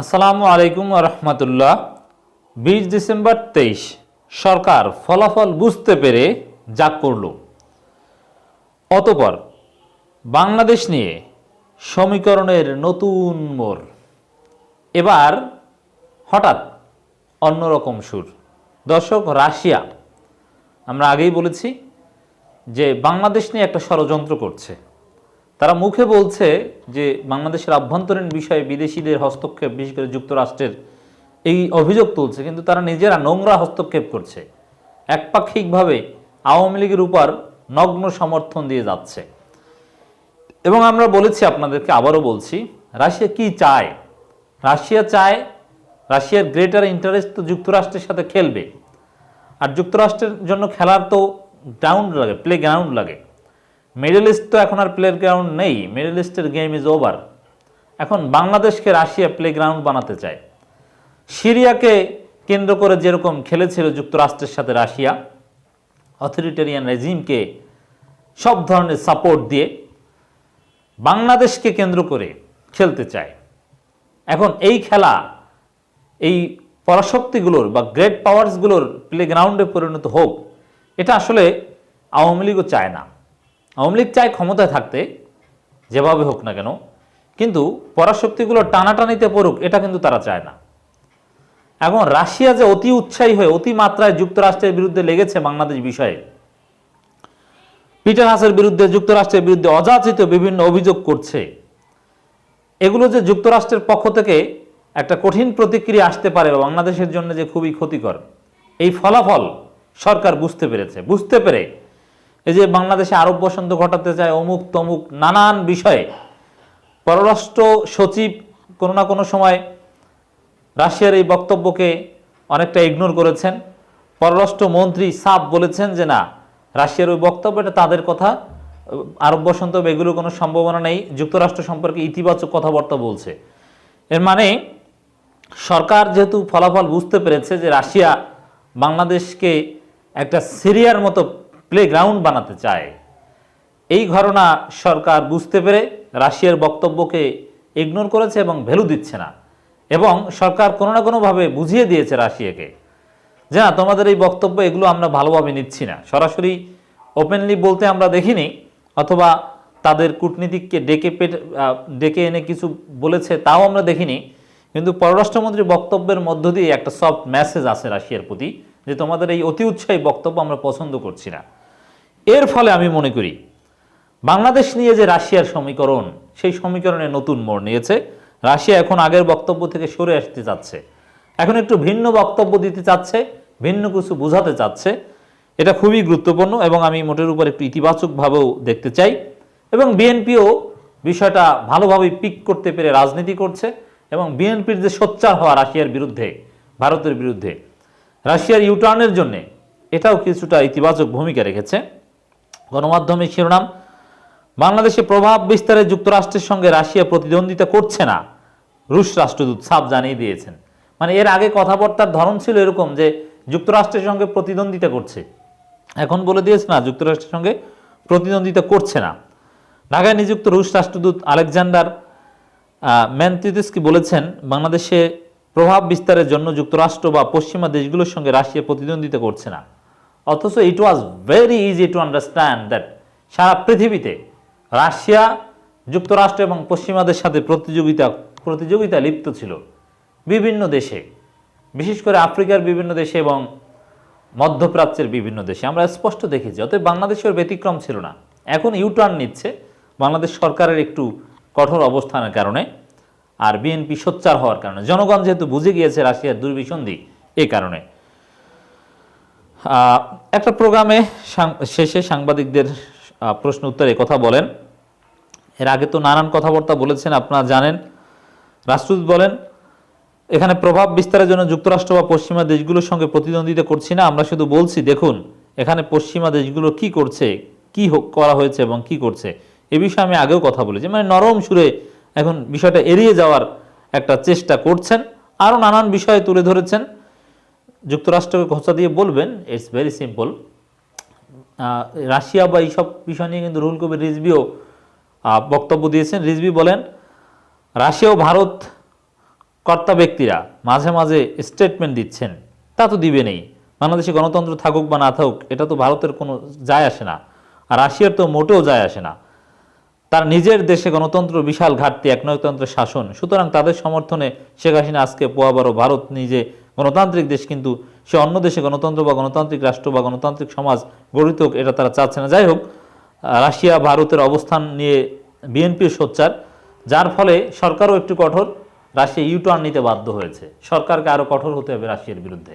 আসসালামু আলাইকুম রহমতুল্লাহ। বিশ ডিসেম্বর তেইশ, সরকার ফলাফল বুঝতে পেরে যা করল। অতপর বাংলাদেশ নিয়ে সমীকরণের নতুন মোড়। এবার হঠাৎ অন্যরকম সুর। দর্শক, রাশিয়া, আমরা আগেই বলেছি যে বাংলাদেশ নিয়ে একটা ষড়যন্ত্র করছে। তারা মুখে বলছে যে বাংলাদেশের আভ্যন্তরীণ বিষয়ে বিদেশিদের হস্তক্ষেপ, বিশেষ করে যুক্তরাষ্ট্রের, এই অভিযোগ তুলছে। কিন্তু তারা নিজেরা নোংরা হস্তক্ষেপ করছে। একপাক্ষিকভাবে আওয়ামী লীগের উপর নগ্ন সমর্থন দিয়ে যাচ্ছে। এবং আমরা বলেছি, আপনাদেরকে আবারও বলছি, রাশিয়া কি চায়? রাশিয়া চায়, রাশিয়ার গ্রেটার ইন্টারেস্ট তো যুক্তরাষ্ট্রের সাথে খেলবে। আর যুক্তরাষ্ট্রের জন্য খেলার তো গ্রাউন্ড লাগে প্লে গ্রাউন্ড লাগে। মিডল ইস্ট তো এখন আর প্লে গ্রাউন্ড নেই মিডল ইস্টের গেম ইজ ওভার এখন বাংলাদেশকে রাশিয়া প্লে গ্রাউন্ড বানাতে চায়। সিরিয়াকে কেন্দ্র করে যেরকম খেলেছিল যুক্তরাষ্ট্রের সাথে রাশিয়া অথরিটেরিয়ান রেজিমকে সব ধরনের সাপোর্ট দিয়ে বাংলাদেশকে কেন্দ্র করে খেলতে চায়। এখন এই খেলা এই পরাশক্তিগুলোর বা গ্রেট পাওয়ার্সগুলোর প্লে গ্রাউন্ডে পরিণত হোক, এটা আসলে আওয়ামী লীগও চায় না। আওয়ামী লীগ চায় ক্ষমতায় থাকতে, যেভাবে হোক না কেন, কিন্তু পরাশক্তিগুলো টানাটানিতে পড়ুক, এটা কিন্তু তারা চায় না। এখন রাশিয়া যে অতি উৎসাহী হয়ে, অতি মাত্রায় যুক্তরাষ্ট্রের বিরুদ্ধে লেগেছে বাংলাদেশ বিষয়ে, পিটার হাসের বিরুদ্ধে, যুক্তরাষ্ট্রের বিরুদ্ধে অযাচিত বিভিন্ন অভিযোগ করছে। এগুলো যে যুক্তরাষ্ট্রের পক্ষ থেকে একটা কঠিন প্রতিক্রিয়া আসতে পারে বাংলাদেশের জন্য যে খুবই ক্ষতিকর, এই ফলাফল সরকার বুঝতে পেরেছে, বুঝতে পেরে এই যে বাংলাদেশে আরব বসন্ত ঘটাতে চায় অমুক তমুক নানান বিষয়ে, পররাষ্ট্র সচিব কোনো না কোনো সময় রাশিয়ার এই বক্তব্যকে অনেকটা ইগনোর করেছেন। পররাষ্ট্র মন্ত্রী সাফ বলেছেন যে, না, রাশিয়ার ওই বক্তব্য, এটা তাদের কথা। আরব বসন্ত এগুলো কোনো সম্ভাবনা নেই। যুক্তরাষ্ট্র সম্পর্কে ইতিবাচক কথাবার্তা বলছে। এর মানে সরকার যেহেতু ফলাফল বুঝতে পেরেছে যে, রাশিয়া বাংলাদেশকে একটা সিরিয়ার মতো প্লে গ্রাউন্ড বানাতে চায়। এই ঘটনা সরকার বুঝতে পেরে রাশিয়ার বক্তব্যকে ইগনোর করেছে এবং ভ্যালু দিচ্ছে না এবং সরকার কোনো না কোনোভাবে বুঝিয়ে দিয়েছে রাশিয়াকে। যে না, তোমাদের এই বক্তব্য, এগুলো আমরা ভালোভাবে নিচ্ছি না। সরাসরি ওপেনলি বলতে আমরা দেখিনি, অথবা তাদের কূটনীতিককে ডেকে পেট ডেকে এনে কিছু বলেছে তাও আমরা দেখিনি। কিন্তু পররাষ্ট্রমন্ত্রীর বক্তব্যের মধ্য দিয়ে একটা সফট মেসেজ আছে রাশিয়ার প্রতি, যে তোমাদের এই অতি উৎসাহী বক্তব্য আমরা পছন্দ করছি না। এর ফলে আমি মনে করি, বাংলাদেশ নিয়ে যে রাশিয়ার সমীকরণ, সেই সমীকরণে নতুন মোড় নিয়েছে। রাশিয়া এখন আগের বক্তব্য থেকে সরে আসতে চাচ্ছে। এখন একটু ভিন্ন বক্তব্য দিতে চাচ্ছে, ভিন্ন কিছু বোঝাতে চাচ্ছে। এটা খুবই গুরুত্বপূর্ণ এবং আমি মোটের উপর একটু ইতিবাচকভাবেও দেখতে চাই এবং বিএনপিও বিষয়টা ভালোভাবে পিক করতে পেরে রাজনীতি করছে এবং বিএনপির যে সোচ্চার হওয়া রাশিয়ার বিরুদ্ধে, ভারতের বিরুদ্ধে, রাশিয়ার ইউটার্নের জন্য এটাও কিছুটা ইতিবাচক ভূমিকা রেখেছে। গণমাধ্যমের শিরোনাম, বাংলাদেশে প্রভাব বিস্তারে যুক্তরাষ্ট্রের সঙ্গে রাশিয়া প্রতিদ্বন্দ্বিতা করছে না, রুশ রাষ্ট্রদূত সাফ জানিয়ে দিয়েছেন। মানে এর আগে কথাবার্তার ধরন ছিল এরকম যে যুক্তরাষ্ট্রের সঙ্গে প্রতিদ্বন্দ্বিতা করছে। এখন বলে দিয়েছে না, যুক্তরাষ্ট্রের সঙ্গে প্রতিদ্বন্দ্বিতা করছে না। ঢাকায় নিযুক্ত রুশ রাষ্ট্রদূত আলেকজান্ডার ম্যানতিতিসকি বলেছেন, বাংলাদেশে প্রভাব বিস্তারের জন্য যুক্তরাষ্ট্র বা পশ্চিমা দেশগুলোর সঙ্গে রাশিয়া প্রতিদ্বন্দ্বিতা করছে না। অথচ it was very easy to understand that সারা পৃথিবীতে রাশিয়া, যুক্তরাষ্ট্র এবং পশ্চিমাদের সাথে প্রতিযোগিতা প্রতিযোগিতা লিপ্ত ছিল। বিভিন্ন দেশে, বিশেষ করে আফ্রিকার বিভিন্ন দেশে এবং মধ্যপ্রাচ্যের বিভিন্ন দেশে। আমরা স্পষ্ট দেখেছি, অতএব বাংলাদেশের ব্যতিক্রম ছিল না। এখন ইউটার্ন নিচ্ছে, বাংলাদেশ সরকারের একটু কঠোর অবস্থানের কারণে আর বিএনপি সোচ্চার হওয়ার কারণে। জনগণ যেহেতু বুঝে গিয়েছে রাশিয়ার দুর্বিসন্ধি এ কারণে। একটা প্রোগ্রামে শেষে সাংবাদিকদের প্রশ্ন উত্তরে কথা বলেন। এর আগে তো নানান কথাবার্তা বলেছেন, আপনারা জানেন। রাষ্ট্রদূত বলেন, এখানে প্রভাব বিস্তারের জন্য যুক্তরাষ্ট্র বা পশ্চিমা দেশগুলোর সঙ্গে প্রতিদ্বন্দ্বিতা করছি না, আমরা শুধু বলছি, দেখুন, এখানে পশ্চিমা দেশগুলো কি করছে, কি করা হয়েছে এবং কি করছে। এ বিষয়ে আমি আগেও কথা বলেছি। মানে নরম সুরে এখন বিষয়টা এড়িয়ে যাওয়ার একটা চেষ্টা করছেন। আরও নানান বিষয় তুলে ধরেছেন। যুক্তরাষ্ট্রকে খোঁচা দিয়ে বলবেন ইটস ভেরি সিম্পল রাশিয়া বা এইসব বিষয় নিয়ে কিন্তু রুহুল কবির রিজভিও আহ, বক্তব্য দিয়েছেন। রিজভি বলেন রাশিয়া ও ভারত কর্তা ব্যক্তিরা মাঝে মাঝে স্টেটমেন্ট দিচ্ছেন। তা তো দিবে নেই। বাংলাদেশে গণতন্ত্র থাকুক বা না থাকুক এটা তো ভারতের কোনো যায় আসে না। আর রাশিয়ার তো মোটেও যায় আসে না। তার নিজের দেশে গণতন্ত্র বিশাল ঘাটতি একনায়কতন্ত্রের শাসন। সুতরাং তাদের সমর্থনে শেখ হাসিনা আজকে পোয়া বড় ভারত নিজে গণতান্ত্রিক দেশ কিন্তু সে অন্য দেশে গণতন্ত্র বা গণতান্ত্রিক রাষ্ট্র বা গণতান্ত্রিক সমাজ গড়িত হোক, এটা তারা চাচ্ছে না। যাই হোক রাশিয়া, ভারতের অবস্থান নিয়ে বিএনপির সোচ্চার, যার ফলে সরকারও একটু কঠোর, রাশিয়া ইউটার্ন নিতে বাধ্য হয়েছে। সরকারকে আরও কঠোর হতে হবে রাশিয়ার বিরুদ্ধে।